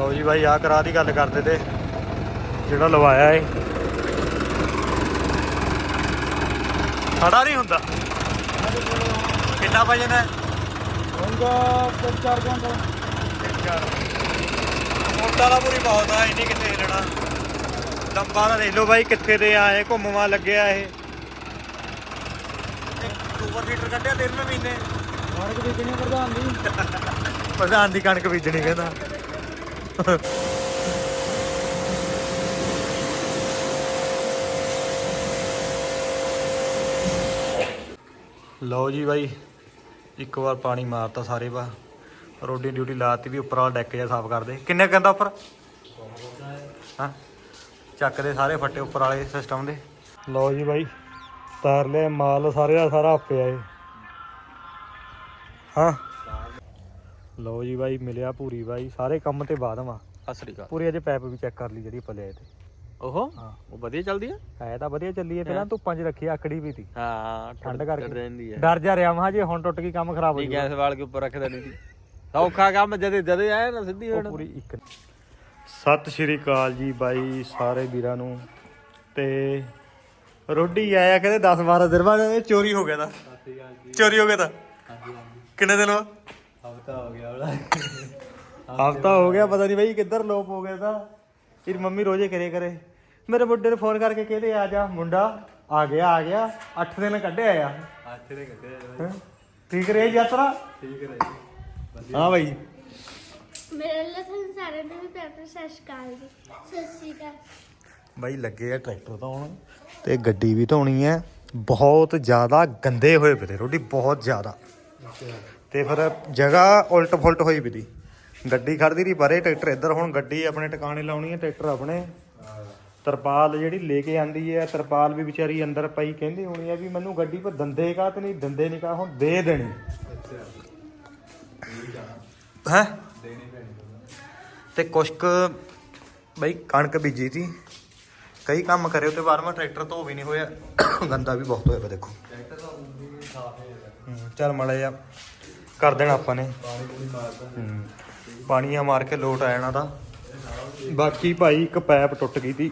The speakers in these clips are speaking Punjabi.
ਲਓ ਜੀ ਬਾਈ ਆ ਕਰਾ ਦੀ ਗੱਲ ਕਰਦੇ ਤੇ ਜਿਹੜਾ ਲਵਾਇਆ ਏ। ਖੜਾ ਨਹੀਂ ਹੁੰਦਾ। ਕਿੰਨਾ ਵਜਨ ਹੈ? ਹੋਊਗਾ 3-4 ਘੰਟੇ। ਮੋਟਾ ਦਾ ਪੂਰੀ ਬਹੁਤ ਆ ਇੰਨੀ ਕਿੱਥੇ ਹਿਲਣਾ ਲੰਬਾ ਦਾ ਦੇਖ ਲਓ ਬਾਈ ਕਿੱਥੇ ਦੇ ਆਏ ਘੁੰਮਵਾ ਲੱਗਿਆ ਇਹ। ਸੁਪਰ ਫੀਟਰ ਕੱਢਿਆ ਤਿੰਨ ਮਹੀਨੇ। ਮਾਰਕ ਦੀ ਕਿੰਨੀ ਪ੍ਰਧਾਨ ਦੀ ਪ੍ਰਧਾਨ ਦੀ ਕਣਕ ਬੀਜਣੀ ਕਹਿੰਦਾ। ਲਓ ਜੀ ਬਾਈ, ਇੱਕ ਵਾਰ ਪਾਣੀ ਮਾਰਤਾ ਸਾਰੇ ਵਾ ਰੋਡੀ ਡਿਊਟੀ ਲਾਤੀ ਵੀ ਉੱਪਰ ਵਾਲਾ ਡੈਕ ਜਿਹਾ ਸਾਫ਼ ਕਰਦੇ ਕਿੰਨੇ ਕੁ ਕਹਿੰਦਾ ਉੱਪਰ? ਹਾਂ? ਚੱਕਦੇ ਸਾਰੇ ਫੱਟੇ ਉੱਪਰ ਵਾਲੇ ਸਿਸਟਮ ਦੇ। ਲਓ ਜੀ ਬਾਈ, ਤਾਰ ਲਿਆ, ਮਾਲ ਸਾਰੇ ਦਾ ਸਾਰਾ ਆਪੇ ਆਏ। ਹਾਂ? ਲਓ ਜੀ ਬਾਈ ਮਿਲਿਆ ਪੂਰੀ ਬਾਈ। ਸਾਰੇ ਕੰਮ ਤੇ ਬਾਅਦ ਵਾ। ਸਤਿ ਸ੍ਰੀ ਅਕਾਲ। ਪੂਰੀ ਅਜੇ ਪੈਪ ਵੀ ਚੈੱਕ ਕਰ ਲਈ ਜਿਹੜੀ ਆਪਾਂ ਲਿਆਏ ਤੇ। ਓਹੋ? ਹਾਂ। ਉਹ ਵਧੀਆ ਚੱਲਦੀ ਆ? ਹੈ ਤਾਂ ਵਧੀਆ ਚੱਲੀ ਏ ਪਹਿਲਾਂ ਧੁੱਪਾਂ 'ਚ ਰੱਖੀ ਆਕੜੀ ਵੀ ਤੀ। ਹਾਂ ਠੰਡ ਕਰਕੇ। ਰਹਿੰਦੀ ਹੈ ਡਰ ਜਾ ਰਿਹਾ ਮਹਾ ਜੇ ਹੁਣ ਟੁੱਟ ਗਈ ਕੰਮ ਖਰਾਬ ਹੋ ਜਾਊਗਾ। ਗੈਸ ਵਾਲ ਕੇ ਉੱਪਰ ਰੱਖਦਾ ਨਹੀਂ ਸੀ। ਸੌਖਾ ਕੰਮ ਜਦੇ ਜਦੇ ਆਇਆ ਨਾ ਸਿੱਧੀ ਉਹ ਹੋਣ। ਪੂਰੀ ਇੱਕ ਸਤਿ ਸ਼੍ਰੀ ਅਕਾਲ ਜੀ ਬਾਈ ਸਾਰੇ ਵੀਰਾਂ ਨੂੰ। ਤੇ ਰੋਡੀ ਆਇਆ ਕਹਿੰਦੇ 10 12 ਦਿਨ ਬਾਅਦ ਇਹ ਚੋਰੀ ਹੋ ਗਿਆ ਦਾ ਚੋਰੀ ਹੋ ਗਿਆ ਤਾਂ। ਕਿੰਨੇ ਦਿਨ ਬਾਅਦ? ਹਫਤਾ ਹੋ ਗਿਆ ਉਹਦਾ। ਹਫਤਾ ਹੋ ਗਿਆ ਪਤਾ ਨਹੀਂ ਬਾਈ ਕਿੱਧਰ ਲੋਪ ਹੋ ਗਿਆ ਤਾਂ। ਫਿਰ ਮੰਮੀ ਰੋਜ਼ੇ ਕਰੇ ਕਰੇ। ਮੇਰੇ ਮੁੰਡੇ ਨੂੰ ਫੋਨ ਕਰਕੇ ਕਹਿੰਦੇ ਆ ਜਾ ਮੁੰਡਾ ਆ ਗਿਆ ਆ ਗਿਆ 8 ਦਿਨ ਕੱਢਿਆ ਆ ਹੈਂ? ਠੀਕ ਰਹੀ ਯਾਤਰਾ? ਠੀਕ ਹੈ ਹਾਂ ਬਾਈ। ਮੇਰੇ ਲਈ ਤੁਹਾਨੂੰ ਸਾਰਿਆਂ ਨੂੰ ਵੀ ਪਿਆਰ ਭਰੀ ਸਤਿ ਸ਼੍ਰੀ ਅਕਾਲ ਜੀ। ਸਤਿ ਸ਼੍ਰੀ ਅਕਾਲ। ਬਾਈ ਲੱਗੇ ਆ ਟਰੈਕਟਰ ਧੋਣ ਤੇ ਗੱਡੀ ਵੀ ਧੋਣੀ ਹੈ। ਬਹੁਤ ਜ਼ਿਆਦਾ ਗੰਦੇ ਹੋਏ ਪਏ ਰੋਡੀ ਬਹੁਤ ਜ਼ਿਆਦਾ। ਤੇ ਫਿਰ ਜਗ੍ਹਾ ਉਲਟ ਫੁਲਟ ਹੋਈ ਪਈ ਤੀ ਗੱਡੀ ਖੜਦੀ ਰਹੀ ਪਰੇ ਟਰੈਕਟਰ ਇੱਧਰ ਹੁਣ ਗੱਡੀ ਆਪਣੇ ਟਿਕਾਣੇ ਲਾਉਣੀ ਹੈ ਟਰੈਕਟਰ ਆਪਣੇ। ਤਰਪਾਲ ਜਿਹੜੀ ਲੈ ਕੇ ਆਂਦੀ ਹੈ ਤਰਪਾਲ ਵੀ ਵਿਚਾਰੀ ਅੰਦਰ ਪਈ ਕਹਿੰਦੀ ਹੋਣੀ ਹੈ ਵੀ ਮੈਨੂੰ ਗੱਡੀ 'ਪਰ ਦੰਦੇ ਕਾ ਤੇ ਨਹੀਂ ਦੰਦੇ ਨਹੀਂ ਕਾ ਹੁਣ ਦੇ ਦੇਣੀ। ਹੈ? ਤੇ ਕੁਛ ਕੁ ਬਈ ਕਣਕ ਬੀਜੀ ਸੀ। ਕਈ ਕੰਮ ਕਰੇ ਉਤੇ ਬਾਅਦ ਮੈਂ ਟਰੈਕਟਰ ਧੋ ਵੀ ਨਹੀਂ ਹੋਇਆ। ਗੰਦਾ ਵੀ ਬਹੁਤ ਹੋਇਆ ਪਿਆ ਦੇਖੋ। ਹੂੰ, ਚੱਲ ਮੜਾ ਜਾ ਕਰ ਦੇਣਾ ਆਪਾਂ ਨੇ। ਹੂੰ, ਪਾਣੀ ਆ ਮਾਰ ਕੇ ਲੋਟ ਆ ਜਾਣਾ ਦਾ ਬਾਕੀ ਭਾਈ ਇੱਕ ਪੈਪ ਟੁੱਟ ਗਈ ਤੀ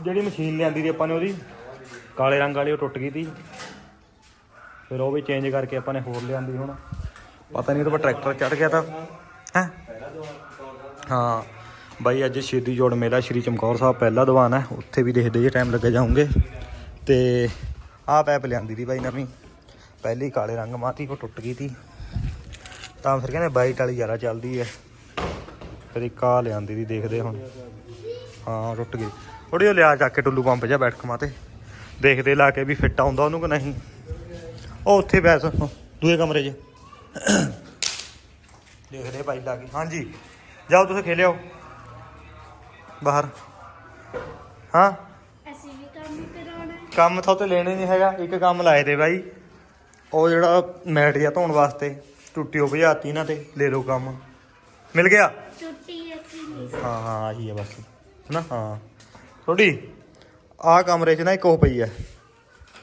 ਜਿਹੜੀ ਮਸ਼ੀਨ ਲਿਆਂਦੀ ਦੀ ਆਪਾਂ ਨੇ ਉਹਦੀ ਕਾਲੇ ਰੰਗ ਵਾਲੀ ਉਹ ਟੁੱਟ ਗਈ ਤੀ ਫਿਰ ਉਹ ਵੀ ਚੇਂਜ ਕਰਕੇ ਆਪਾਂ ਨੇ ਹੋਰ ਲਿਆਂਦੀ ਹੁਣ। ਪਤਾ ਨਹੀਂ ਉਹਦੇ ਪਰ ਟਰੈਕਟਰ ਚੜ ਗਿਆ ਤਾਂ। ਹੈ? ਹਾਂ ਬਾਈ ਅੱਜ ਸ਼ਹੀਦੀ ਜੋੜ ਮੇਲਾ ਸ਼੍ਰੀ ਚਮਕੌਰ ਸਾਹਿਬ ਪਹਿਲਾ ਦੀਵਾਨ ਹੈ। ਉੱਥੇ ਵੀ ਦੇਖਦੇ ਜੇ ਟਾਈਮ ਲੱਗੇ ਜਾਉਂਗੇ ਤੇ ਆਹ ਪੈਪ ਲਿਆਂਦੀ ਦੀ ਬਾਈ ਨਵੀਂ। ਪਹਿਲੀ ਕਾਲੇ ਰੰਗ ਮਾਤੀ ਉਹ ਟੁੱਟ ਗਈ ਤੀ। ਤਾਂ ਫਿਰ ਕਹਿੰਦੇ ਬਾਈਟ ਵਾਲੀ ਜ਼ਿਆਦਾ ਚੱਲਦੀ ਹੈ ਫਿਰ ਇੱਕ ਆ ਲਿਆਂਦੀ ਦੀ ਦੇਖਦੇ ਹੁਣ। ਹਾਂ ਟੁੱਟ ਗਈ। ਥੋੜੀ ਉਹ ਲਿਆ ਚੱਕ ਕੇ ਟੁੱਲੂ ਪੰਪ ਜਾ ਬੈਠ ਕਮਾ ਤੇ ਦੇਖਦੇ ਲਾ ਕੇ ਵੀ ਫਿੱਟ ਆਉਂਦਾ ਉਹਨੂੰ ਕਿ ਨਹੀਂ। ਉਹ ਉੱਥੇ ਬੈਸ ਦੂਏ ਕਮਰੇ 'ਚ। ਦੇਖਦੇ ਭਾਈ ਲਾ ਕੇ ਹਾਂਜੀ। ਜਾਓ ਤੁਸੀਂ ਖੇਲਿਓ। ਬਾਹਰ। ਹਾਂ। ਕੰਮ ਤਾਂ ਤੇ ਲੈਣੇ ਨਹੀਂ ਹੈਗਾ ਇੱਕ ਕੰਮ ਲਾਏ ਤੇ ਬਾਈ। ਉਹ ਜਿਹੜਾ ਮੈਟ ਜਿਹਾ ਧੋਣ ਵਾਸਤੇ ਟੁੱਟੀ ਉਹ ਭਜਾਤੀ ਨਾ ਤੇ ਲੈ ਲਓ ਕੰਮ। ਮਿਲ ਗਿਆ? ਟੁੱਟੀ ਅਸੀਂ ਨਹੀਂ ਹਾਂ ਹਾਂ ਆਹੀ ਹੈ ਬਸ ਹਨਾ? ਹਾਂ। ਥੋੜੀ ਆਹ ਕਮਰੇ 'ਚ ਨਾ ਇੱਕ ਉਹ ਪਈ ਹੈ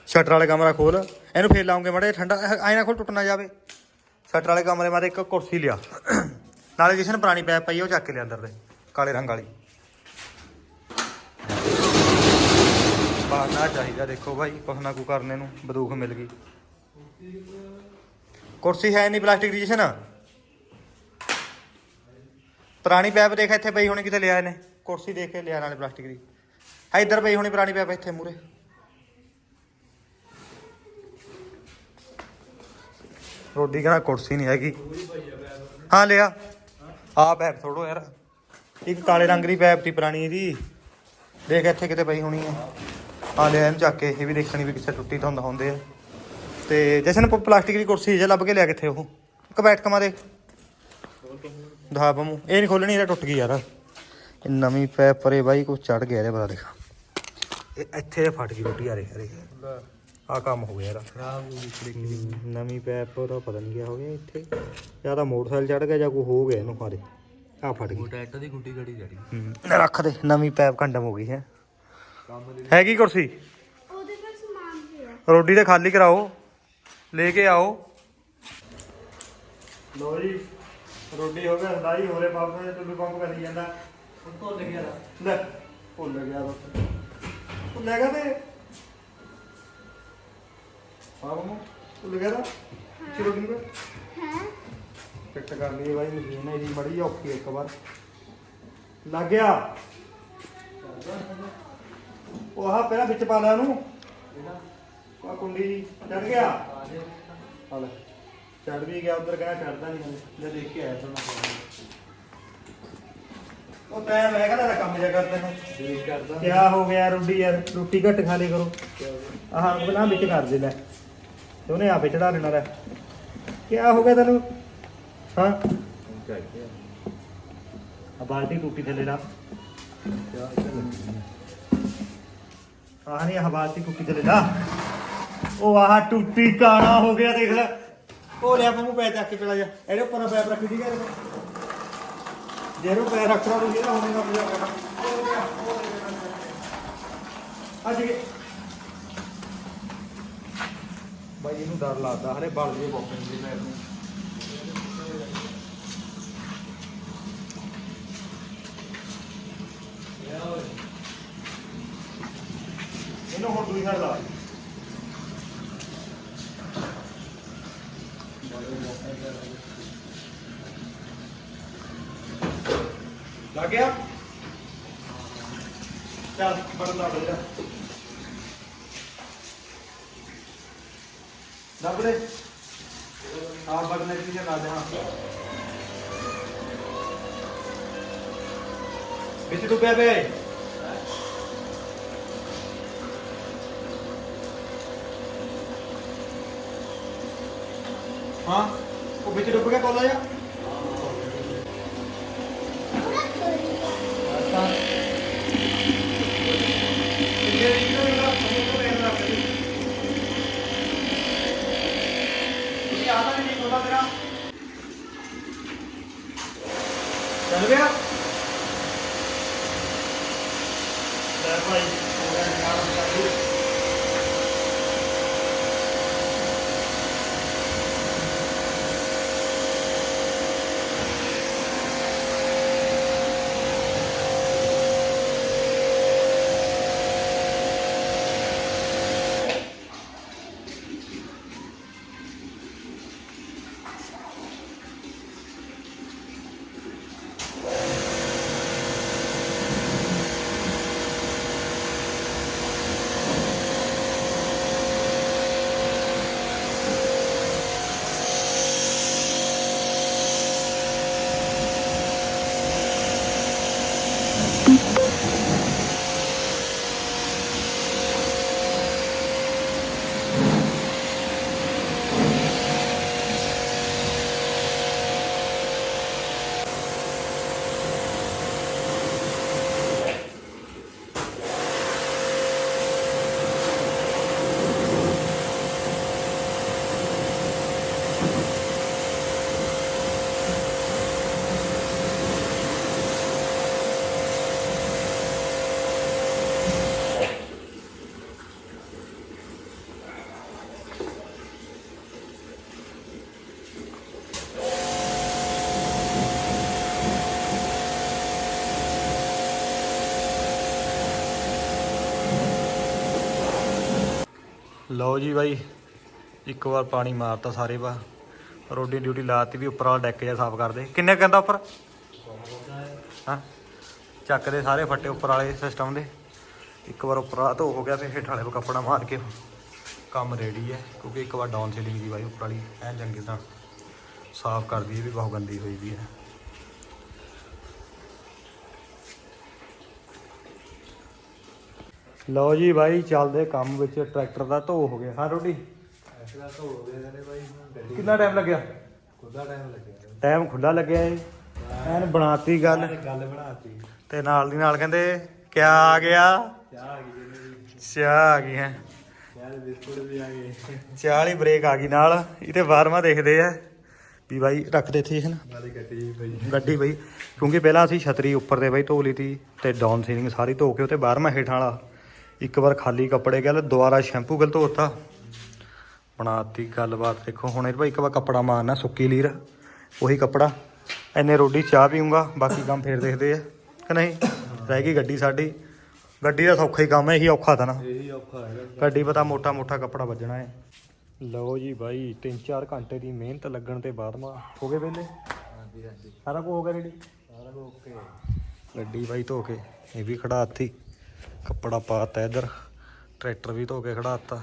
ਸ਼ਟਰ ਵਾਲੇ ਕਮਰਾ ਖੋਲ ਇਹਨੂੰ ਫੇਰ ਲਾਉਂਗੇ ਮੜੇ ਠੰਡਾ ਐਂ ਨਾ ਖੋਲ ਟੁੱਟ ਨਾ ਜਾਵੇ। ਸ਼ਟਰ ਵਾਲੇ ਕਮਰੇ ਮਾਤੇ ਇੱਕ ਕੁਰਸੀ ਲਿਆ। ਨਾਲੇ ਜਿਸਨ ਪੁਰਾਣੀ ਪੈਪ ਪਈ ਆ, ਉਹ ਚੱਕ ਕੇ ਲਿਆ ਅੰਦਰ ਦੇ ਕਾਲੇ ਰੰਗ ਵਾਲੀ। ਬਾਹਰ ਚਾਹੀਦਾ, ਦੇਖੋ ਭਾਈ ਕੁਛ ਨਾ ਕੋ ਕਰਨੇ ਨੂੰ ਬੰਦੂਕ ਮਿਲ ਗਈ। ਕੁਰਸੀ ਹੈ ਨਹੀਂ ਪਲਾਸਟਿਕ ਦੀ ਜਿਸਨ ਪੁਰਾਣੀ ਪੈਪ ਦੇਖ ਇੱਥੇ ਪਈ ਹੋਣੀ ਕਿਤੇ ਲਿਆ ਇਹਨੇ, ਕੁਰਸੀ ਦੇਖ ਕੇ ਲਿਆ ਨਾਲੇ ਪਲਾਸਟਿਕ ਦੀ। ਆ ਇੱਧਰ ਪਈ ਹੋਣੀ ਪੁਰਾਣੀ ਪੈਪ ਇੱਥੇ ਮੂਰੇ ਰੋਡੀ ਕਹਿੰਦਾ ਕੁਰਸੀ ਨਹੀਂ ਹੈਗੀ। ਹਾਂ, ਲਿਆ। ਆ ਪੈਪ ਥੋੜੋ ਯਾਰ, ਇੱਕ ਕਾਲੇ ਰੰਗ ਦੀ ਪੈਪ ਤੀ ਪੁਰਾਣੀ ਇਹਦੀ। ਦੇਖ ਇੱਥੇ ਕਿਤੇ ਪਈ ਹੋਣੀ ਹੈ। ਆ ਲਿਆ ਇਹਨੂੰ ਚੱਕ ਕੇ ਇਹ ਵੀ ਦੇਖਣੀ ਵੀ ਕਿਸੇ ਟੁੱਟੀ ਤਾਂ ਹੁੰਦਾ ਹੁੰਦੇ ਆ। ਤੇ ਜਸ਼ਨ ਪਲਾਸਟਿਕ ਦੀ ਕੁਰਸੀ ਜੇ ਲੱਭ ਕੇ ਲਿਆ ਕਿੱਥੇ ਉਹ? ਇੱਕ ਬੈਠ ਕਮਾ ਦੇ ਬੰਮੂ ਇਹ ਨਹੀਂ ਖੋਲਣੀ ਇਹ ਟੁੱਟ ਗਈ ਯਾਰ। ਇਹ ਨਵੀਂ ਪੈਪ ਪਰੇ ਬਾਈ ਕੁਛ ਚੜ ਗਿਆ ਇਹਦੇ ਪਤਾ ਦੇਖਾ। ਇਹ ਇੱਥੇ ਫਟ ਗਈ ਰੋਟੀ ਰਹੀ ਅਰੇ। ਆ ਕੰਮ ਹੋ ਗਿਆ ਯਾਰ। ਖਰਾਬ ਹੋ ਗਈ ਨਵੀਂ ਪੈਪ ਦਾ ਪਤਾ ਨਹੀਂ ਗਿਆ ਹੋ ਗਿਆ ਇੱਥੇ। ਜਾਂ ਤਾਂ ਮੋਟਰਸਾਈਕਲ ਚੜ ਗਿਆ ਜਾਂ ਕੋਈ ਹੋ ਗਿਆ ਇਹਨੂੰ ਹਾਰੇ ਆ ਫਟ ਗਈ। ਟਰੈਕਟਰ ਦੀ ਗੁੱਡੀ ਗੜੀ ਜੜੀ ਰੱਖ ਦੇ ਨਵੀਂ ਪੈਪ ਕੰਡਮ ਹੋ ਗਈ ਹੈ। ਹੈਗੀ ਕੁਰਸੀ? ਉਹਦੇ ਪਰ ਸਮਾਨ ਹੈ ਰੋਡੀ ਤੇ ਖਾਲੀ ਕਰਾਓ। ਲੈ ਕੇ ਆਓ। ਲੋ ਜੀ ਰੋਟੀ ਹੋ ਗਿਆ ਹਦਾਈ ਹੋਰੇ ਬਾਬੇ ਨੇ ਟੁੱਲੂ ਪੰਪ ਕਰੀ ਜਾਂਦਾ। ਭੁੱਲ ਗਿਆ। ਲੈ ਭੁੱਲ ਗਿਆ ਬਸ ਭੁੱਲ ਗਿਆ ਤੇ? ਮਮਾ ਭੁੱਲ ਗਿਆ ਤਾਂ? ਚਲੋ ਠੀਕ ਹੈ? ਫਿੱਟ ਕਰ ਲਈਏ ਬਾਈ ਮਸ਼ੀਨ ਇਹਦੀ ਬੜੀ ਔਖੀ ਇੱਕ ਵਾਰ। ਲੱਗ ਗਿਆ? ਉਹ ਆਹ ਪਹਿਲਾਂ ਵਿੱਚ ਪਾ ਲਿਆ ਉਹਨੂੰ। ਆ ਕੁੰਡੀ ਜੀ ਚੜ ਗਿਆ। ਆ ਲੈ ਚੜ ਵੀ ਗਿਆ ਉਧਰ ਕਹਿੰਦਾ ਚੜਦਾ ਨਹੀਂ ਹਲੇ ਜੇ ਦੇਖ ਕੇ ਆਇਆ ਤੁਹਾਨੂੰ। ਉਹ ਤੈਂ ਮੈਂ ਕਹਿੰਦਾ ਕੰਮ ਜਿਹਾ ਕਰ ਤੈਨੂੰ। ਦੇਖ ਕਰਦਾ। ਕਿਆ ਹੋ ਗਿਆ ਰੋਟੀ ਯਾਰ ਰੋਟੀ ਘੱਟ ਖਾ ਲਈ ਕਰੋ। ਆਹ ਬਣਾ ਵਿੱਚ ਕਰ ਦੇ ਲੈ। ਤੇ ਉਹਨੇ ਆਪੇ ਚੜਾ ਲੈਣਾ ਲੈ। ਕਿਆ ਹੋ ਗਿਆ ਤੈਨੂੰ? ਹਾਂ। ਆ ਬਾਲਟੀ ਟੂਟੀ ਥੱਲੇ ਲਾ। ਆਹ ਨਹੀਂ ਆਹ ਬਾਲਟੀ ਟੂਟੀ ਥੱਲੇ ਲਾ ਉਹ ਆਹ ਟੂਟੀ ਕਾਣਾ ਹੋ ਗਿਆ ਦੇਖ ਲੈ। ਉਹ ਲਿਆ ਪੰਮੂ ਪੈ ਚੱਕ ਕੇ ਚਲਾ ਜਾ। ਇਹਦੇ ਉੱਪਰ ਪੈਪ ਰੱਖੀ ਠੀਕ ਹੈ ਇਹਦੇ ਜਿਹਨੂੰ ਪੈਰ ਰੱਖਣਾ ਤੁਸੀਂ ਨਾ ਹੋਣੇ ਨਾ ਪੂਜਾ ਕਰਨਾ। ਅੱਜ ਕੇ ਬਾਈ, ਇਹਨੂੰ ਡਰ ਲੱਗਦਾ। ਹਰੇ ਬਲ ਜੇ ਬੋਪੇ ਦੇ ਪੈਰ ਨੂੰ ਇਹਨੂੰ ਹੁਣ ਦੂਈ ਸਾਈਡ ਲਾ ਲੱਗ ਗਿਆ? ਚੱਲ ਬਟਨ ਦੱਬ ਦੇ ਦੱਬ ਦੇ ਆ ਬਟਨ ਇੱਥੇ ਜੇ ਲਾ ਦੇ ਵਿੱਚ ਡੁੱਬਿਆ ਵੇ ਹਾਂ? ਉਹ ਵਿੱਚ ਡੁੱਬ ਗਿਆ ਕੋਲਾ ਜਾ ਚੱਲ ਗਿਆ ਲੈ ਭਾਈ ਹੋ ਗਿਆ ਨਿਕਾਲ ਚਾਲੂ ਲਓ ਜੀ ਬਾਈ, ਇੱਕ ਵਾਰ ਪਾਣੀ ਮਾਰਤਾ ਸਾਰੇ ਵਾ ਰੋਡੀ ਡਿਊਟੀ ਲਾਤੀ ਵੀ ਉੱਪਰ ਵਾਲਾ ਡੈਕ ਜਿਹਾ ਸਾਫ਼ ਕਰਦੇ ਕਿੰਨੇ ਕਹਿੰਦਾ ਉੱਪਰ? ਹਾਂ? ਚੱਕਦੇ ਸਾਰੇ ਫੱਟੇ ਉੱਪਰ ਵਾਲੇ ਸਿਸਟਮ ਦੇ। ਇੱਕ ਵਾਰ ਉੱਪਰ ਵਾਲਾ ਧੋ ਹੋ ਗਿਆ ਤੇ ਹੇਠ ਵਾਲੇ 'ਤੇ ਕੱਪੜਾ ਮਾਰ ਕੇ ਕੰਮ ਰੈਡੀ ਹੈ। ਕਿਉਂਕਿ ਇੱਕ ਵਾਰ ਡਾਊਨ ਸੀਲਿੰਗ ਦੀ ਬਾਈ ਉੱਪਰ ਵਾਲੀ ਐਨ ਚੰਗੀ ਤਰ੍ਹਾਂ ਸਾਫ਼ ਕਰਦੀ ਹੈ ਵੀ ਬਹੁਤ ਗੰਦੀ ਹੋਈ ਵੀ ਹੈ। ਲਓ ਜੀ ਬਾਈ, ਚੱਲਦੇ ਕੰਮ ਵਿੱਚ, ਟਰੈਕਟਰ ਦਾ ਧੋ ਹੋ ਗਿਆ। ਹਾਂ, ਰੋਟੀ? ਐਸਾ ਤਾਂ ਹੋ ਗਿਆ ਨੇ ਬਾਈ ਗੱਡੀ ਕਿੰਨਾ ਟਾਈਮ ਲੱਗਿਆ? ਖੁੱਦਾ ਟਾਈਮ ਲੱਗਿਆ ਟਾਈਮ ਖੁੱਲਾ ਲੱਗਿਆ ਏ ਐਨ ਬਣਾਤੀ ਗੱਲ। ਤੇ ਗੱਲ ਬਣਾਤੀ ਤੇ ਨਾਲ ਦੀ ਨਾਲ ਕਹਿੰਦੇ, ਕਿਆ ਆ ਗਿਆ? ਚਾਹ ਆ ਗਈ ਜਿਹਨੇ ਚਾਹ ਆ ਗਈ ਹੈ। ਯਾਰ ਬਿਸਕੁਟ ਵੀ ਆ ਗਏ ਚਾਹ ਵਾਲੀ ਬ੍ਰੇਕ ਆ ਗਈ ਨਾਲ। ਇਹ ਤੇ ਬਾਰਵਾਂ ਦੇਖਦੇ ਆ। ਵੀ ਬਾਈ ਰੱਖ ਦੇ ਹਨ ਗੱਡੀ ਵੀ ਗੱਡੀ ਬਈ। ਕਿਉਂਕਿ ਪਹਿਲਾਂ ਅਸੀਂ ਛਤਰੀ ਉੱਪਰ ਤੇ ਬਾਈ ਧੋ ਲਈ ਤੀ ਤੇ ਡਾਊਨ ਸੀਲਿੰਗ ਸਾਰੀ ਧੋ ਕੇ ਉਤੇ ਬਾਰਵਾਂ ਹੇਠਾਂ ਵਾਲਾ ਇੱਕ ਵਾਰ ਖਾਲੀ ਕੱਪੜੇ ਗੱਲ ਦੁਬਾਰਾ ਸ਼ੈਂਪੂ ਗਲ ਧੋਤਾ। ਬਣਾਤੀ ਗੱਲਬਾਤ ਦੇਖੋ ਹੁਣ ਇਹ ਭਾਈ ਇੱਕ ਵਾਰ ਕੱਪੜਾ ਮਾਰਨਾ ਸੁੱਕੀ ਲੀਰ ਉਹੀ ਕੱਪੜਾ। ਇੰਨੇ ਰੋਟੀ ਚਾਹ ਪੀਊਂਗਾ ਬਾਕੀ ਕੰਮ ਫੇਰ ਦੇਖਦੇ ਆ ਕਿ ਨਹੀਂ? ਰਹਿ ਗਈ ਗੱਡੀ ਸਾਡੀ। ਗੱਡੀ ਦਾ ਸੌਖਾ ਹੀ ਕੰਮ ਹੈ ਇਹੀ ਔਖਾ ਤਾਂ ਨਾ। ਇਹੀ ਔਖਾ ਹੈਗਾ। ਗੱਡੀ ਪਤਾ ਮੋਟਾ ਮੋਟਾ ਕੱਪੜਾ ਵੱਜਣਾ ਹੈ। ਲਓ ਜੀ ਬਾਈ 3-4 ਘੰਟੇ ਦੀ ਮਿਹਨਤ ਲੱਗਣ ਤੇ ਬਾਅਦ ਮਾ ਹੋ ਗਏ ਵੇਲੇ ਹਾਂਜੀ ਹਾਂਜੀ। ਸਾਰਾ ਕੁਝ ਹੋ ਗਿਆ ਰੈਡੀ? ਸਾਰਾ ਕੁਝ ਓਕੇ। ਗੱਡੀ ਬਾਈ ਧੋ ਕੇ ਇਹ ਵੀ ਖੜਾਤੀ ਕੱਪੜਾ ਪਾਤਾ ਇੱਧਰ ਟਰੈਕਟਰ ਵੀ ਧੋ ਕੇ ਖੜਾਤਾ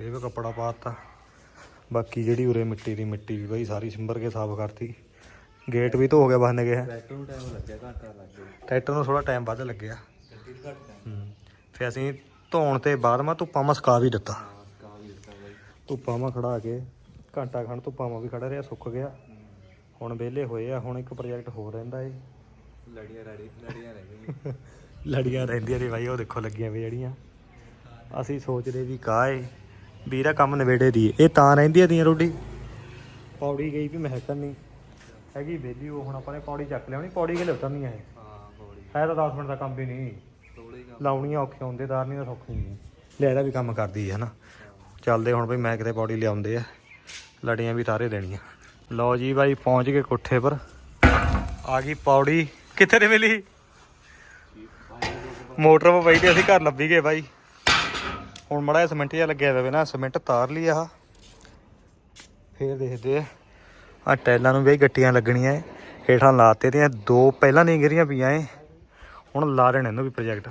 ਇਹ ਵੀ ਕੱਪੜਾ ਪਾਤਾ। ਬਾਕੀ ਜਿਹੜੀ ਉਰੇ ਮਿੱਟੀ ਦੀ ਮਿੱਟੀ ਵੀ ਬਾਈ ਸਾਰੀ ਸਿੰਬਰ ਕੇ ਸਾਫ਼ ਕਰਤੀ। ਗੇਟ ਵੀ ਧੋ ਗਿਆ ਬੰਨ ਗਿਆ ਟਰੈਕਟਰ ਨੂੰ ਟਾਈਮ ਲੱਗਿਆ ਘੰਟਾ ਲੱਗ ਗਿਆ। ਟਰੈਕਟਰ ਨੂੰ ਥੋੜਾ ਟਾਈਮ ਵੱਧ ਲੱਗਿਆ। ਗੱਡੀ ਨੂੰ ਘੱਟ ਟਾਈਮ ਹੂੰ। ਫਿਰ ਅਸੀਂ ਧੋਣ ਤੇ ਬਾਅਦ ਮਾ ਧੁੱਪਾਂ ਮਾ ਸੁਕਾ ਵੀ ਦਿੱਤਾ। ਕਾ ਵੀ ਦਿੱਤਾ ਬਾਈ। ਧੁੱਪਾਂ ਮਾ ਖੜਾ ਕੇ ਘੰਟਾ ਖੰਡ ਧੁੱਪਾਂ ਮਾ ਵੀ ਖੜਾ ਰਿਹਾ ਸੁੱਕ ਗਿਆ। ਹੁਣ ਵਿਹਲੇ ਹੋਏ ਆ ਹੁਣ ਇੱਕ ਪ੍ਰੋਜੈਕਟ ਹੋਰ ਰਹਿੰਦਾ ਏ। ਲੜੀਆਂ ਲੜੀ ਲੜੀਆਂ ਰਹਿ ਗਈਆਂ। ਲੜੀਆਂ ਰਹਿੰਦੀਆਂ ਨੇ ਬਾਈ, ਉਹ ਦੇਖੋ ਲੱਗੀਆਂ ਵੀ ਜਿਹੜੀਆਂ। ਅਸੀਂ ਸੋਚਦੇ ਵੀ ਕਾਏ ਵੀਰਾ ਕੰਮ ਨਵੇੜੇ ਦੀ ਇਹ ਤਾਂ ਰਹਿੰਦੀਆਂ ਦੀਆਂ ਰੋਡੀ ਪੌੜੀ ਗਈ ਵੀ ਮਹਿਕਨ ਨਹੀਂ ਹੈਗੀ ਵੇਲੀ, ਉਹ ਹੁਣ ਆਪਾਂ ਨੇ ਪੌੜੀ ਚੱਕ ਲਿਆਉਣੀ, ਪੌੜੀ ਕੇ ਉਤਰਨੀ ਹੈ ਹਾਂ ਬੋੜੀ ਹੈ ਤਾਂ 10 ਮਿੰਟ ਦਾ ਕੰਮ ਵੀ ਨਹੀਂ। ਥੋੜੀ ਕੰਮ ਲਾਉਣੀਆਂ ਔਖੀਆਂ, ਹੁੰਦੇ ਦਾਰ ਨਹੀਂ ਤਾਂ ਸੌਖੀ ਨਹੀਂ ਲੈ ਇਹਦਾ ਵੀ ਕੰਮ ਕਰਦੀ ਹੈ ਨਾ ਚੱਲਦੇ ਹੁਣ ਬਈ ਮੈਂ ਕਿਤੇ ਪੌੜੀ ਲਿਆਉਂਦੇ ਆ। ਲੜੀਆਂ ਵੀ ਤਾਰੇ ਦੇਣੀਆਂ। ਲਓ ਜੀ ਬਾਈ, ਪਹੁੰਚ ਗਏ ਕੋਠੇ ਪਰ। ਆ ਗਈ ਪੌੜੀ। ਕਿੱਥੇ ਤੇ ਮਿਲੀ? ਮੋਟਰ 'ਤੇ ਪਈ ਤੇ ਅਸੀਂ ਘਰ ਲੱਭੀ ਗਏ ਬਾਈ। ਹੁਣ ਮੜਾ ਸਿਮੈਂਟ ਜਿਹਾ ਲੱਗਿਆ ਹੋਇਆ ਨਾ ਸਿਮੈਂਟ ਤਾਰ ਲਈ ਆਹ ਫੇਰ ਦੇਖਦੇ ਆ। ਆ ਟੈਲਾਂ ਨੂੰ ਬਈ ਗੱਟੀਆਂ ਲੱਗਣੀਆਂ ਏ ਹੇਠਾਂ ਲਾਤੇ ਤੇ ਦੋ ਪਹਿਲਾਂ ਨਹੀਂ ਗਿਰੀਆਂ ਪਈਆਂ ਏ ਹੁਣ ਲਾ ਰਹੇ ਨੇ ਇਹਨੂੰ ਵੀ ਪ੍ਰੋਜੈਕਟ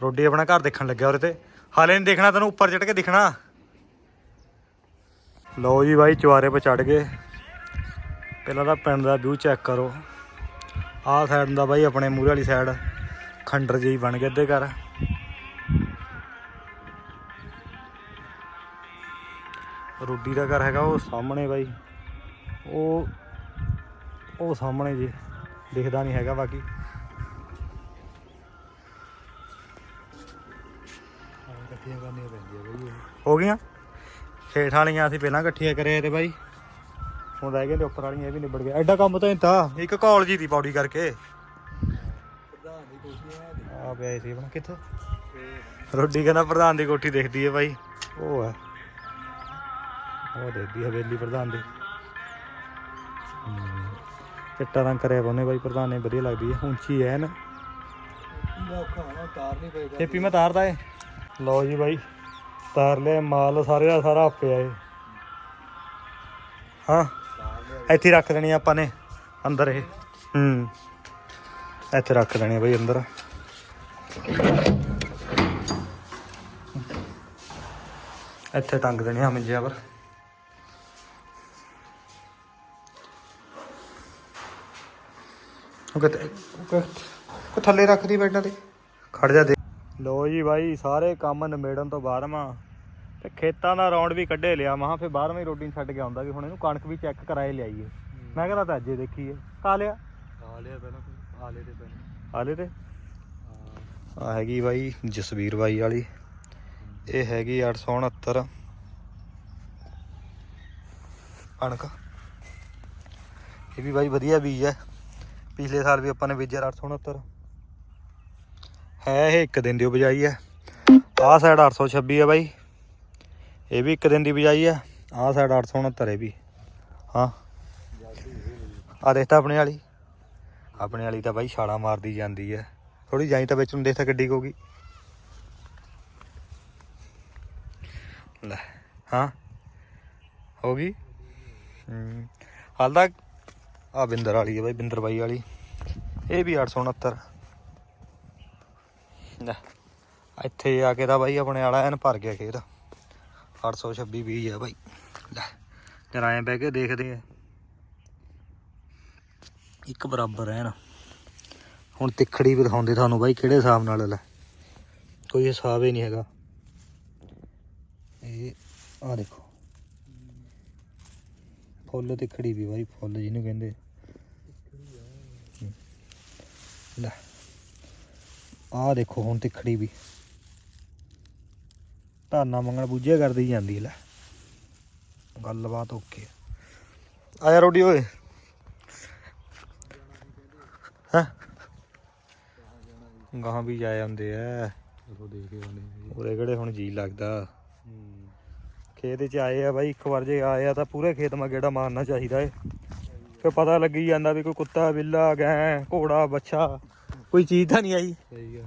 ਰੋਡੀ ਆਪਣਾ ਘਰ ਦੇਖਣ ਲੱਗਿਆ ਉਹਦੇ ਤੇ। ਹਾਲੇ ਨਹੀਂ ਦੇਖਣਾ ਤੈਨੂੰ, ਉੱਪਰ ਚੜ ਕੇ ਦਿਖਣਾ। ਲਓ ਜੀ ਬਾਈ, ਚੁਆਰੇ 'ਤੇ ਚੜ ਗਏ। ਪਹਿਲਾਂ ਤਾਂ ਪਿੰਡ ਦਾ ਵਿਊ ਚੈੱਕ ਕਰੋ। ਆਹ ਸਾਈਡ ਦਾ ਬਾਈ, ਆਪਣੇ ਮੂਹਰੇ ਵਾਲੀ ਸਾਈਡ ਖੰਡਰ ਜਿਹੀ ਬਣ ਗਏ ਅੱਧੇ ਘਰ। ਰੋਡੀ ਦਾ ਘਰ ਹੈਗਾ ਉਹ ਸਾਹਮਣੇ ਬਾਈ। ਉਹ ਉਹ ਸਾਹਮਣੇ ਜੀ ਦਿਖਦਾ ਨਹੀਂ ਹੈਗਾ ਬਾਕੀ। ਇਕੱਠੀਆਂ ਕਰਨੀਆਂ ਪੈਂਦੀਆਂ ਬਾਈ ਇਹ। ਹੋ ਗਈਆਂ। ਹੇਠ ਵਾਲੀਆਂ ਅਸੀਂ ਪਹਿਲਾਂ ਇਕੱਠੀਆਂ ਕਰੇ ਤੇ ਬਾਈ। ਹੁਣ ਰਹਿ ਗਏ ਤੇ ਉੱਪਰ ਵਾਲੀਆਂ ਇਹ ਵੀ ਨਿਬੜ ਗਏ। ਐਡਾ ਕੰਮ ਤਾਂ ਨਹੀਂ ਤਾਂ ਇੱਕ ਕਾਲ ਜੀ ਦੀ ਪੌੜੀ ਕਰਕੇ। ਆ ਪਿਆ ਸੀ ਆਪਣਾ ਕਿੱਥੇ? ਤੇ ਰੋਡੀ ਕਹਿੰਦਾ ਪ੍ਰਧਾਨ ਦੀ ਕੋਠੀ ਦੇਖਦੀ ਹੈ ਬਾਈ। ਉਹ ਹੈ ਉਹ ਦੇਖਦੀ ਹਵੇਲੀ ਪ੍ਰਧਾਨ ਦੀ। ਚਿੱਟਾ ਰੰਗ ਕਰਿਆ ਉਹਨੇ ਬਾਈ ਪ੍ਰਧਾਨ ਨੇ ਵਧੀਆ ਲੱਗਦੀ ਹੈ ਉੱਚੀ ਹੈ ਨਾ। ਖੇਪੀ ਮੈਂ ਤਾਰਦਾ ਏ। ਲਓ ਜੀ ਬਾਈ ਤਾਰ ਲਿਆ ਮਾਲ ਸਾਰੇ ਦਾ ਸਾਰਾ ਆਪਿਆ ਏ ਹਾਂ ਇੱਥੇ ਰੱਖ ਦੇਣੀ ਆਪਾਂ ਨੇ ਅੰਦਰ ਇਹ। ਹੂੰ। ਇੱਥੇ ਰੱਖ ਦੇਣੇ ਆ ਬਈ ਅੰਦਰ। ਇੱਥੇ ਟੰਗ ਦੇਣੀ ਆ ਮੰਜਿਆਂ ਪਰ। ਉਹ ਕਿਤੇ ਕੋ ਥੱਲੇ ਰੱਖਦੀ ਬੈਠਾ ਤੇ? ਖੜ ਜਾ ਦੇ। ਲੋ ਜੀ ਬਾਈ, ਸਾਰੇ ਕੰਮ ਨਿਬੇੜਨ ਤੋਂ ਬਾਅਦ ਮਾ ਤੇ ਖੇਤਾਂ ਦਾ ਰੌਂਡ ਵੀ ਕੱਢੇ ਲਿਆ। ਮਹਾ ਫਿਰ ਬਾਹਰਵੇਂ ਹੀ ਰੋਟੀ ਛੱਡ ਕੇ ਆਉਂਦਾ ਵੀ ਹੁਣ ਇਹਨੂੰ ਕਣਕ ਵੀ ਚੈੱਕ ਕਰਾਏ ਲਿਆਈਏ। ਮੈਂ ਕਹਿੰਦਾ ਤਾਂ ਅੱਜੇ ਦੇਖੀਏ। ਕਾ ਲਿਆ? ਆ ਲਿਆ ਪਹਿਲਾਂ ਤੇ ਹਾਲੇ ਤੇ ਹਾਂ। ਆ ਹੈਗੀ ਬਾਈ ਜਸਵੀਰ ਬਾਈ ਵਾਲੀ। ਇਹ ਹੈਗੀ 869 ਕਣਕ। ਇਹ ਵੀ ਬਾਈ ਵਧੀਆ ਬੀਜ ਹੈ। ਪਿਛਲੇ ਸਾਲ ਵੀ ਆਪਾਂ ਨੇ ਬੀਜਿਆ 869 ਹੈ ਇਹ ਇੱਕ ਦਿਨ ਦੀ ਬਜਾਈ ਹੈ। ਆਹ ਸਾਈਡ 826 ਹੈ ਬਾਈ। ਇਹ ਵੀ ਇੱਕ ਦਿਨ ਦੀ ਬਜਾਈ ਹੈ। ਆਹ ਸਾਈਡ 869 ਹੈ ਵੀ। ਹਾਂ। ਆ ਦੇਖਤਾ ਆਪਣੇ ਵਾਲੀ। ਆਪਣੇ ਵਾਲੀ ਤਾਂ ਬਾਈ ਛਾਲਾ ਮਾਰਦੀ ਜਾਂਦੀ ਹੈ ਥੋੜੀ ਜਾਈ ਤਾਂ ਵਿੱਚ ਨੂੰ ਦੇਖ ਤਾਂ ਗੱਡੀ ਕੋਗੀ ਲੈ, ਹਾਂ, ਹੋ ਗਈ। ਹਾਲ ਤੱਕ ਆ ਬਿੰਦਰ ਵਾਲੀ ਹੈ ਬਾਈ, ਬਿੰਦਰ ਬਾਈ ਵਾਲੀ। ਇਹ ਵੀ 869 ਲੈ, ਇੱਥੇ ਆ ਕੇ ਤਾਂ ਬਾਈ ਆਪਣੇ ਵਾਲਾ ਐਨ ਭਰ ਗਿਆ ਖੇਤ। 826 ਬੀਜ ਆ ਬਾਈ। ਲੈ, ਜਰਾ ਬਹਿ ਕੇ ਦੇਖਦੇ ਆ। ਇੱਕ ਬਰਾਬਰ ਹੈ ਨਾ। ਹੁਣ ਤਿੱਖੜੀ ਵੀ ਦਿਖਾਉਂਦੇ ਤੁਹਾਨੂੰ ਬਾਈ, ਕਿਹੜੇ ਹਿਸਾਬ ਨਾਲ ਲੈ। ਕੋਈ ਹਿਸਾਬ ਹੀ ਨਹੀਂ ਹੈਗਾ। ਇਹ ਆ ਦੇਖੋ। ਫੁੱਲ ਤਿੱਖੜੀ ਵੀ ਬਾਈ, ਫੁੱਲ ਜਿਹਨੂੰ ਕਹਿੰਦੇ। ਹੂੰ। ਲੈ। ਆ ਦੇਖੋ ਹੁਣ ਤਿੱਖੜੀ ਵੀ। ਧਾਨਾ ਮੰਗਣ ਬੂਝੇ ਕਰਦੀ ਜਾਂਦੀ ਲੈ। ਗੱਲਬਾਤ ਓਕੇ ਆਇਆ ਰੋਡੀ ਓਏ। ਗਾਹਾਂ ਵੀ ਜਾਏ ਆਉਂਦੇ ਆ। ਉਹ ਦੇਖ ਆਉਂਦੇ ਉਰੇ ਕਿਹੜੇ ਹੁਣ ਜੀ ਲੱਗਦਾ। ਖੇਤ 'ਚ ਆਏ ਆ ਬਾਈ ਇੱਕ ਵਾਰ ਜੇ ਆਏ ਆ ਤਾਂ ਪੂਰੇ ਖੇਤ ਮਾ ਗੇੜਾ ਮਾਰਨਾ ਚਾਹੀਦਾ ਏ। ਫਿਰ ਪਤਾ ਲੱਗੀ ਜਾਂਦਾ ਵੀ ਕੋਈ ਕੁੱਤਾ ਬਿੱਲਾ ਗੈਂ ਘੋੜਾ ਬੱਛਾ ਕੋਈ ਚੀਜ਼ ਤਾਂ ਨਹੀਂ ਆਈ। ਸਹੀ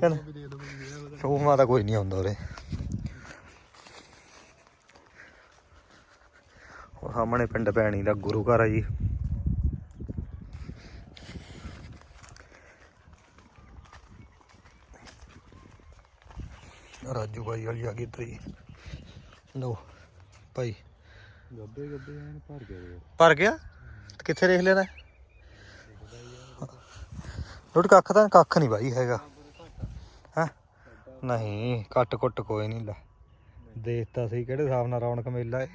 ਗੱਲ ਹੈ ਸ਼ੋਮਾ ਤਾਂ ਕੋਈ ਨਹੀਂ ਆਉਂਦਾ ਉਰੇ। ਉਹ ਸਾਹਮਣੇ ਪਿੰਡ ਭੈਣੀ ਦਾ ਗੁਰੂ ਘਰ ਆ ਜੀ। ਰਾਜੂ ਭਾਈ ਵਾਲੀ ਆ ਗਈ ਤਰੀ। ਲੋ ਭਾਈ। ਗੱਬੇ ਗੱਬੇ ਐਨ ਭਰ ਯਾਰ ਭਰ ਗਿਆ? ਕਿੱਥੇ ਦੇਖ ਲੈਣਾ? ਰੋਟ ਕੱਖ ਤਾਂ ਕੱਖ ਨਹੀਂ ਬਾਈ ਹੈਗਾ। ਹਾਂ? ਨਹੀਂ ਕੱਟ ਕੁੱਟ ਕੋਈ ਨਹੀਂ ਲੈ। ਦੇਖਤਾ ਸਹੀ ਕਿਹੜੇ ਹਿਸਾਬ ਨਾਲ ਰੌਣਕ ਮੇਲਾ ਏ।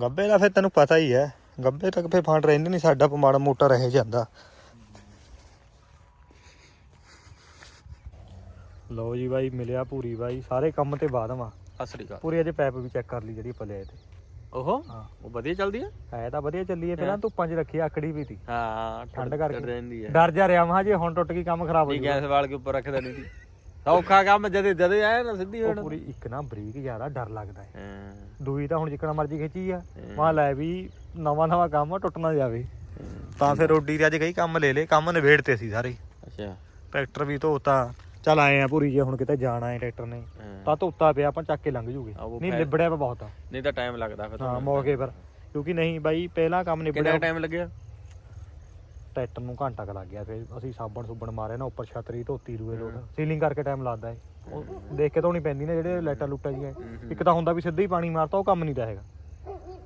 ਗੱਬੇ ਦਾ ਫਿਰ ਤੈਨੂੰ ਪਤਾ ਹੀ ਹੈ। ਗੱਬੇ ਤੱਕ ਫੇ ਫੰਡ ਰਹਿੰਦੇ ਨਹੀਂ ਸਾਡਾ ਮਾੜਾ ਮੋਟਾ ਰਹਿ ਜਾਂਦਾ। ਲਓ ਜੀ ਬਾਈ ਮਿਲਿਆ ਪੂਰੀ ਬਾਈ। ਸਾਰੇ ਕੰਮ ਤੇ ਬਾਦਮਾ ਸਤਿ ਸ੍ਰੀ ਅਕਾਲ। ਪੂਰੀ ਅਜੇ ਪੈਪ ਵੀ ਚੈੱਕ ਕਰ ਲਈ ਜਿਹੜੀ ਆਪਾਂ ਲਿਆਏ ਤੇ। ਓਹੋ? ਹਾਂ। ਉਹ ਵਧੀਆ ਚੱਲਦੀ ਆ? ਹੈ ਤਾਂ ਵਧੀਆ ਚੱਲੀ ਹੈ ਪਹਿਲਾਂ ਧੁੱਪਾਂ 'ਚ ਰੱਖੀ ਆਕੜੀ ਵੀ ਤੀ। ਹਾਂ ਠੰਡ ਕਰਕੇ। ਰਹਿੰਦੀ ਡਰ ਜਾ ਰਿਹਾ ਮਹਾ ਜੇ ਹੁਣ ਟੁੱਟ ਗਈ ਕੰਮ ਖਰਾਬ ਹੋ ਜਾਊਗਾ। ਗੈਸ ਵਾਲ ਕੇ ਉੱਪਰ ਰੱਖਦਾ ਨਹੀਂ ਸੀ। ਸੌਖਾ ਕੰਮ ਜਦੇ ਜਦੇ ਆਇਆ ਨਾ ਸਿੱਧੀ ਉਹ ਹੋਣ। ਪੂਰੀ ਇੱਕ ਨਾ ਬਰੀਕ ਜ਼ਿਆਦਾ ਡਰ ਲੱਗਦਾ ਹੈ। ਹਾਂ। ਦੂਈ ਤਾਂ ਹੁਣ ਜਿੱਕਣਾ ਮਰਜ਼ੀ ਖਿੱਚੀ ਆ। ਮਾ ਲੈ ਵੀ ਨਵਾਂ ਨਵਾਂ ਕੰਮ ਆ, ਟੁੱਟ ਨਾ ਜਾਵੇ ਤਾਂ ਫਿਰ ਰੋਡੀ ਦੇ ਅੱਜ ਕਈ ਕੰਮ ਲੈ ਲੇ ਕੰਮ ਨਿਬੇੜਤੇ ਸੀ ਸਾਰੇ। ਅੱਛਾ। ਟਰੈਕਟਰ ਵੀ ਧੋਤਾ। ਚੱਲ ਆਏ ਆ ਪੂਰੀ ਜੇ ਹੁਣ ਕਿਤੇ ਜਾਣਾ ਹੈ ਟਰੈਕਟਰ ਨੇ। ਤਾਂ ਧੋਤਾ ਪਿਆ ਆਪਾਂ ਚੱਕ ਕੇ ਲੰਘ ਜੂਗੇ। ਉਹ ਨਹੀਂ ਫੈ- ਲਿਬੜਿਆ ਪਿਆ ਬਹੁਤ ਆ। ਨਹੀਂ ਤਾਂ ਟਾਈਮ ਲੱਗਦਾ ਫਿਰ ਹਾਂ ਮੌਕੇ ਪਰ। ਕਿਉਂਕਿ ਨਹੀਂ ਬਾਈ ਪਹਿਲਾਂ ਕੰਮ ਕਿੰਨਾ ਨਿਬੜਿਆ ਟਾਈਮ ਲੱਗਿਆ? ਟਰੈਕਟਰ ਨੂੰ ਘੰਟਾ ਕ ਲੱਗ ਗਿਆ ਫਿਰ। ਅਸੀਂ ਸਾਬਣ ਸੁਬਣ ਮਾਰੇ ਨਾ ਉੱਪਰ ਛਤਰੀ ਧੋਤੀ ਰੂਏ ਲੋਕ। ਸੀਲਿੰਗ ਕਰਕੇ ਟਾਈਮ ਲੱਗਦਾ ਉਹ ਦੇਖ ਕੇ ਧੋਣੀ ਪੈਂਦੀ ਨੇ ਜਿਹੜੇ ਲਾਈਟਾਂ ਲੁੱਟਾਂ ਜੀਆਂ। ਇੱਕ ਤਾਂ ਹੁੰਦਾ ਵੀ ਸਿੱਧਾ ਹੀ ਪਾਣੀ ਮਾਰਤਾ ਉਹ ਕੰਮ ਨਹੀਂ ਦਾ ਹੈਗਾ।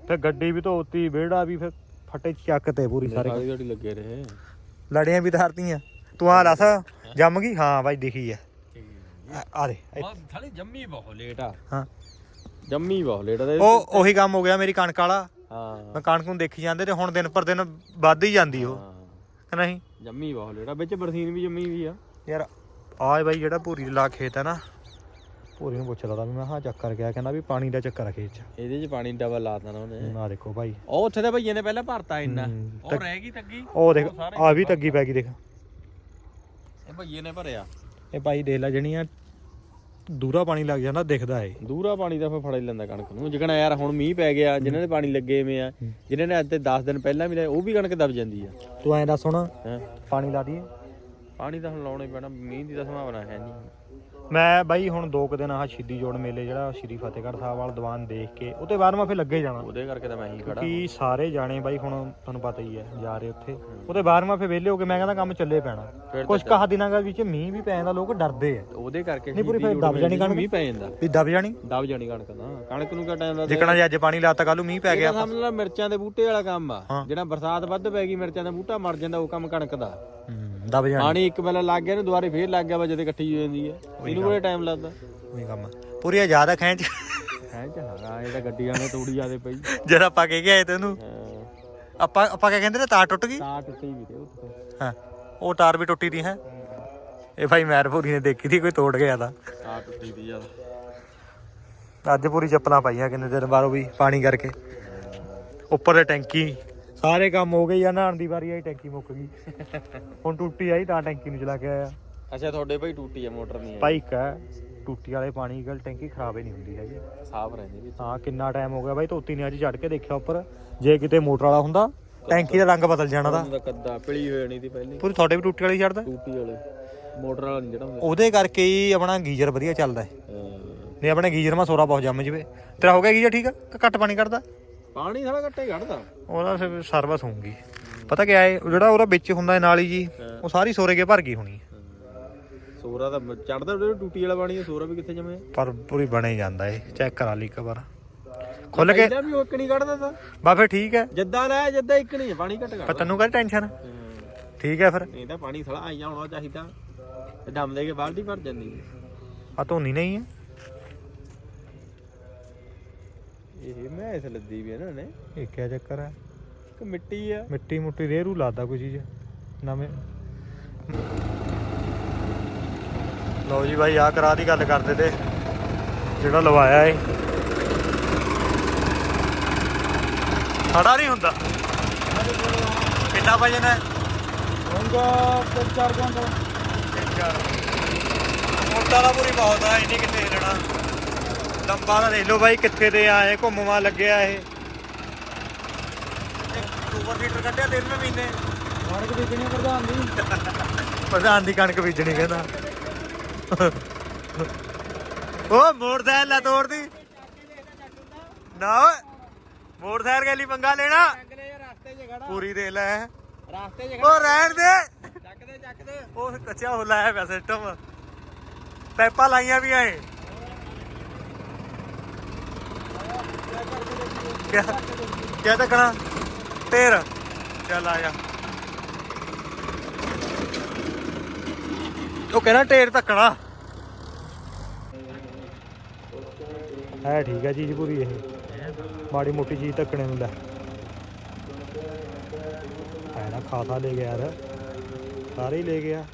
ਫਿਰ ਗੱਡੀ ਵੀ ਧੋਤੀ ਵਿਹੜਾ ਵੀ ਫਿਰ ਫਟੇ ਚੱਕ ਤੇ ਪੂਰੀ ਸਾਰੇ। ਸਾਰੀ ਦਿਹਾੜੀ ਲੱਗੇ ਰਹੇ? ਲੜੀਆਂ ਵੀ ਧਾਰਤੀਆਂ। ਤੂੰ ਆ ਦੱਸ ਜੰਮ ਗਈ? ਹਾਂ ਬਾਈ ਦਿਖੀ ਆ। ਆ- ਆ ਦੇ ਥਾਲੀ ਜੰਮੀ ਬਹੁਤ ਲੇਟ ਆ। ਹਾਂ। ਜੰਮੀ ਬਹੁਤ ਲੇਟ ਆ ਉਹ ਉਹੀ ਕੰਮ ਹੋ ਗਿਆ ਮੇਰੀ ਕਣਕ ਵਾਲਾ। ਹਾਂ। ਮੈਂ ਕਣਕ ਨੂੰ ਦੇਖੀ ਜਾਂਦੇ ਤੇ ਹੁਣ ਦਿਨ ਪਰ ਦਿਨ ਵੱਧ ਹੀ ਜਾਂਦੀ ਉਹ। ਹਾਂ। ਕਿ ਨਹੀਂ? ਜੰਮੀ ਬਹੁਤ ਲੇਟ ਆ। ਵਿੱਚ ਬਰਸੀਨ ਵੀ ਜੰਮੀ ਵੀ ਆ। ਯਾਰ ਆਏ ਬਾਈ ਜਿਹੜਾ ਭੂਰੀ ਲਾ ਖੇਤ ਹੈ ਨਾ। ਭੂਰੀ ਨੂੰ ਪੁੱਛ ਲਦਾ ਵੀ ਮੈਂ ਹਾਂ ਚੱਕਰ ਗਿਆ। ਕਹਿੰਦਾ ਵੀ ਪਾਣੀ ਦਾ ਚੱਕਰ ਆ ਖੇਤ 'ਚ। ਇਹਦੇ 'ਚ ਪਾਣੀ ਡਬਲ ਲਾ ਦੇਣਾ ਉਹਨੇ। ਨਾ ਦੇਖੋ ਭਾਈ ਉਹ ਉੱਥੇ ਦੇ ਭਈਏ ਨੇ ਪਹਿਲਾਂ ਭਰਤਾ ਇੰਨਾ। ਉਹ ਰਹਿ ਗਈ ਤੱਗੀ। ਉਹ ਦੇਖ ਆ ਵੀ ਤੱਗੀ ਪੈ ਗਈ ਦੇਖ। ਭਈਏ ਨੇ ਭਰਿਆ। ਇਹ ਭਾਈ ਦੇਖ ਲੈ ਜਿਹੜੀਆਂ ਦੂਰਾ ਪਾਣੀ ਲੱਗ ਜਾਂਦਾ ਦਿਖਦਾ ਏ ਦੂਰਾ ਪਾਣੀ ਤਾਂ ਫਿਰ ਫੜ ਹੀ ਲੈਂਦਾ ਕਣਕ ਨੂੰ। ਜਿਕਣਾ ਯਾਰ ਹੁਣ ਮੀਂਹ ਪੈ ਗਿਆ ਜਿਨ੍ਹਾਂ ਦੇ ਪਾਣੀ ਲੱਗੇ ਵੇਂ ਆ ਜਿਨ੍ਹਾਂ ਨੇ ਅੱਜ ਤੇ 10 ਦਿਨ ਪਹਿਲਾਂ ਵੀ ਲਾਏ, ਉਹ ਵੀ ਕਣਕ ਦਬ ਜਾਂਦੀ ਆ। ਤੂੰ ਐਂ ਦੱਸ ਹੁਣ ਪਾਣੀ ਲਾ ਦਈਏ। ਪਾਣੀ ਤਾਂ ਹੁਣ ਲਾਉਣਾ ਹੀ ਪੈਣਾ ਮੀਂਹ ਦੀ ਤਾਂ ਸੰਭਾਵਨਾ ਹੈ ਨਹੀਂ। ਮੈਂ ਬਾਈ ਹੁਣ ਦੋ ਕੁ ਦਿਨ ਆਹ ਸ਼ਹੀਦੀ ਜੋੜ ਮੇਲੇ ਜਿਹੜਾ ਸ਼੍ਰੀ ਫਤਿਹਗੜ੍ਹ ਸਾਹਿਬ ਵਾਲਾ ਦੀਵਾਨ ਦੇਖ ਕੇ ਉਹਦੇ ਬਾਅਦ ਮੈਂ ਫਿਰ ਲੱਗੇ ਜਾਣਾ। ਉਹਦੇ ਕਰਕੇ ਤਾਂ ਮੈਂ ਹੀ ਖੜਾ ਕਿ ਸਾਰੇ ਜਾਣੇ ਬਾਈ ਹੁਣ ਤੁਹਾਨੂੰ ਪਤਾ ਹੀ ਹੈ ਜਾ ਰਹੇ ਉੱਥੇ। ਉਹਦੇ ਬਾਅਦ ਮੈਂ ਫਿਰ ਵਿਹਲੇ ਹੋ ਕੇ ਮੈਂ ਕਹਿੰਦਾ ਕੰਮ ਚੱਲੇ ਪੈਣਾ। ਕੁਝ ਕਹਾ ਦਿਨਾਂ ਦੇ ਵਿੱਚ ਮੀਂਹ ਵੀ ਪੈ ਜਾਂਦਾ ਲੋਕ ਡਰਦੇ ਆ। ਉਹਦੇ ਕਰਕੇ ਨਹੀਂ ਪੂਰੀ ਫਿਰ ਦਬ ਜਾਣੀ ਕਣਕ? ਮੀਂਹ ਪੈ ਜਾਂਦਾ। ਵੀ ਦਬ ਜਾਣੀ? ਦਬ ਜਾਣੀ ਕਣਕ ਤਾਂ। ਕਣਕ ਨੂੰ ਕਿਆ ਟਾਈਮ ਲੱਗਦਾ ਜਿਕਣਾ ਜੇ ਅੱਜ ਪਾਣੀ ਲਾਤਾ ਕੱਲੂ ਮੀਂਹ ਪੈ ਗਿਆ। ਸਮਝ ਲੈ ਮਿਰਚਾਂ ਦੇ ਬੂਟੇ ਵਾਲਾ ਕੰਮ ਆ। ਜਿਹੜਾ ਬਰਸਾਤ ਵੱਧ ਪੈ ਗਈ ਮਿਰਚਾਂ ਦਾ ਬੂਟਾ ਮਰ ਜਾਂਦਾ ਉਹ ਕੰਮ ਕਣਕ ਦਾ। ਦਬ ਜਾਣੀ। ਪਾਣੀ ਇੱਕ ਵੇਲਾ ਲੱਗ ਗਿਆ ਨੂੰ ਦੁਬਾਰੇ ਫੇਰ ਲੱਗ ਗਿਆ ਵਾ ਜਦੇ ਇਕੱਠੀ ਹੋ ਜਾਂਦੀ ਹੈ ਇਹਨੂੰ ਕਿਹੜਾ ਟਾਈਮ ਲੱਗਦਾ? ਉਹੀ ਕੰਮ। ਆ। ਪੂਰੀ ਜ਼ਿਆਦਾ ਖੈਂਚ? ਹੈ ਜਹਾਗਾ ਇਹ ਤਾਂ ਗੱਡੀਆਂ ਨੇ ਤੋੜੀ ਜਾਦੇ ਪਈ। ਜਦ ਆਪਾਂ ਕਹਿ ਕੇ ਆਏ ਤੇ ਉਹਨੂੰ। ਆਪਾਂ ਆਪਾਂ ਕਿਆ ਕਹਿੰਦੇ ਨੇ ਤਾਰ ਟੁੱਟ ਗਈ? ਤਾਰ ਟੁੱਟੀ ਵੀ ਤੇ ਉੱਥੇ ਹਾਂ ਉਹ ਤਾਰ ਵੀ ਟੁੱਟੀ ਦੀ ਹੈ। ਇਹ ਭਾਈ ਮੈਰਪੂਰੀ ਨੇ ਦੇਖੀ ਸੀ ਕੋਈ ਤੋੜ ਗਿਆ ਤਾਂ। ਤਾਰ ਟੁੱਟੀ ਦੀ ਯਾਰ ਅੱਜ ਪੂਰੀ ਚੱਪਲਾਂ ਪਾਈਆਂ ਕਿੰਨੇ ਦਿਨ ਬਾਅਦ ਉਹ ਵੀ ਪਾਣੀ ਕਰਕੇ। ਉੱਪਰ ਦੇ ਟੈਂਕੀ। ਸਾਰੇ ਕੰਮ ਹੋ ਗਏ ਆ ਨਹਾਉਣ ਦੀ ਵਾਰੀ ਆਈ ਟੈਂਕੀ ਮੁੱਕ ਗਈ। ਹੁਣ ਟੁੱਟੀ ਆਈ ਤਾਂ ਟੈਂਕੀ ਨੂੰ ਚਲਾ ਕੇ ਆਇਆ। ਅੱਛਾ ਤੁਹਾਡੇ ਭਾਈ ਟੂਟੀ ਆ ਮੋਟਰ ਨਹੀਂ ਹੈ ਭਾਈ ਕਾ ਟੁੱਟੀ ਵਾਲੇ ਪਾਣੀ ਗੱਲ ਟੈਂਕੀ ਖਰਾਬ ਹੀ ਨਹੀਂ ਹੁੰਦੀ ਹੈਗੀ। ਸਾਫ਼ ਰਹਿੰਦੀ ਵੀ ਹਾਂ ਕਿੰਨਾ ਟਾਈਮ ਹੋ ਗਿਆ ਬਾਈ ਧੋਤੀ ਨੇ ਅੱਜ ਚੜ ਕੇ ਦੇਖਿਆ ਉੱਪਰ। ਜੇ ਕਿਤੇ ਮੋਟਰ ਵਾਲਾ ਹੁੰਦਾ ਟੈਂਕੀ ਦਾ ਰੰਗ ਬਦਲ ਜਾਣਾ ਦਾ ਉਹਦਾ ਕੱਦਾ ਪਿਲੀ ਹੋ ਜਾਣੀ ਦੀ ਪਹਿਲੇ। ਪੂਰੀ ਤੁਹਾਡੇ ਵੀ ਟੁੱਟੀ ਵਾਲੀ ਛੱਡਦਾ ਟੂਟੀ ਵਾਲੇ। ਮੋਟਰ ਵਾਲਾ ਨਹੀਂ ਜਿਹੜਾ ਹੁੰਦਾ। ਉਹਦੇ ਕਰਕੇ ਹੀ ਆਪਣਾ ਗੀਜ਼ਰ ਵਧੀਆ ਚੱਲਦਾ ਹੈ। ਹਾਂ। ਨਹੀਂ ਆਪਣੇ ਗੀਜ਼ਰ ਮਾ ਸੋਰਾ ਬਹੁਤ ਜੰਮ ਜਵੇ। ਤੇਰਾ ਹੋ ਗਿਆ ਗੀਜ਼ਰ ਠੀਕ ਆ? ਕਿ ਘੱਟ ਪਾਣੀ ਕੱਢਦਾ? ਪਾਣੀ ਥੋੜਾ ਘੱਟੇ ਕੱਢਦਾ। ਉਹਦਾ ਫਿਰ ਸਰਵਿਸ ਹੋਊਗੀ। ਪਤਾ ਕੀ ਹੈ ਉਹ ਜਿਹੜਾ ਉਹਦਾ ਵਿੱਚ ਹੁੰਦਾ ਹੈ ਨਾਲੀ ਜੀ ਉਹ ਸਾਰੀ ਸੋਰੇ ਕੇ ਭਰ ਗਈ ਹੋਣੀ ਸੋਰਾ ਤਾਂ ਚੜਦਾ ਟੂਟੀ ਵਾਲਾ ਪਾਣੀ ਸੋਰਾ ਵੀ ਕਿੱਥੇ ਜਮਿਆ? ਪਰ ਪੂਰੀ ਬਣੇ ਹੀ ਜਾਂਦਾ ਏ ਚੈੱਕ ਕਰਾ ਲਈ ਇੱਕ ਵਾਰ। ਖੁੱਲ ਕੇ ਪਹਿਲਾਂ ਵੀ ਉਹ ਇੱਕ ਨਹੀਂ ਕੱਢਦਾ ਤਾਂ। ਬਾ ਫਿਰ ਠੀਕ ਹੈ ਜਿੱਦਾਂ ਲੈ ਜਿੱਦਾਂ ਇੱਕ ਨਹੀਂ ਪਾਣੀ ਘੱਟ ਪਰ ਕੱਢਦਾ। ਤੈਨੂੰ ਕਾਹਦੀ ਟੈਨਸ਼ਨ? ਹਾਂ। ਠੀਕ ਹੈ ਫਿਰ। ਤਾਂ ਪਾਣੀ ਥੋੜਾ ਆਈਆਂ ਹੋਣਾ ਚਾਹੀਦਾ। ਡੰਮ ਦੇ ਕੇ ਬਾਲਟੀ ਭਰ ਜਾਂਦੀ। ਆ ਧੋਨੀ ਨਹੀਂ ਹੈ ਇਹ ਮੈਂ ਇਸ ਲੱਦੀ ਵੀ ਇਹਨਾਂ ਨੇ ਇਹ ਕਿਆ ਚੱਕਰ ਹੈ ਕਿ ਮਿੱਟੀ ਆ। ਮਿੱਟੀ ਮੁੱਟੀ ਰੇਰੂ ਲਾਦਾ ਕੋਈ ਚੀਜ਼। ਨਵੇਂ। ਲਓ ਜੀ ਬਾਈ ਆ ਕਰਾ ਦੀ ਗੱਲ ਕਰਦੇ ਤੇ ਜਿਹੜਾ ਲਵਾਇਆ ਏ। ਖੜਾ ਨਹੀਂ ਹੁੰਦਾ। ਕਿੰਨਾ ਵਜਨ ਹੈ ਹੋਊਗਾ 4 ਘੰਟੇ। ਮੋਟਾ ਦਾ ਪੂਰੀ ਬਹੁਤ ਆ ਇੰਨੀ ਕਿੱਥੇ ਹਿਲਣਾ। ਲੰਬਾ ਦਾ ਦੇਖ ਲਓ ਬਾਈ ਕਿੱਥੇ ਦੇ ਆਏ ਘੁੰਮਵਾ ਲੱਗਿਆ ਇਹ। ਸੁਪਰ ਸੀਟਰ ਕੱਢਿਆ 13ਵੇਂ ਮਹੀਨੇ। ਕਣਕ ਵੇਚਣੀ ਪ੍ਰਧਾਨ ਦੀ ਪ੍ਰਧਾਨ ਦੀ ਕਣਕ ਬੀਜਣੀ ਕਹਿੰਦਾ। ਉਹ ਮੋਟਰਸਾਈਕਲ ਲਾ ਤੋੜਦੀ ਨਾ ਮੋਟਰਸਾਈਕਲ ਕੇ ਲਈ ਪੰਗਾ ਲੈਣਾ। ਪੂਰੀ ਦੇ ਲੈ। ਰਸਤੇ 'ਚ ਉਹ ਰਹਿਣ ਦੇ। ਚੱਕ ਦੇ ਚੱਕ ਦੇ। ਉਹ ਕੱਚਾ ਹੋ ਲਾਇਆ ਪਿਆ ਸਿਸਟਮ ਪੈਪਾਂ ਲਾਈਆਂ ਵੀ ਆਏ ਕਿਆ ਕਿਆ ਤੱਕਣਾ ਤੇਰ ਚੱਲ ਆ ਜਾ। ਉਹ ਕਹਿੰਦਾ ਢੇਰ ਧੱਕਣਾ। ਹੈ ਠੀਕ ਹੈ ਚੀਜ਼ ਪੂਰੀ ਇਹ। ਮਾੜੀ ਮੋਟੀ ਚੀਜ਼ ਧੱਕਣੇ ਨੂੰ ਲੈ। ਹੈ ਨਾ ਖਾਸਾ ਲੈ ਗਿਆ ਯਾਰ। ਸਾਰੇ ਹੀ ਲੈ ਗਿਆ।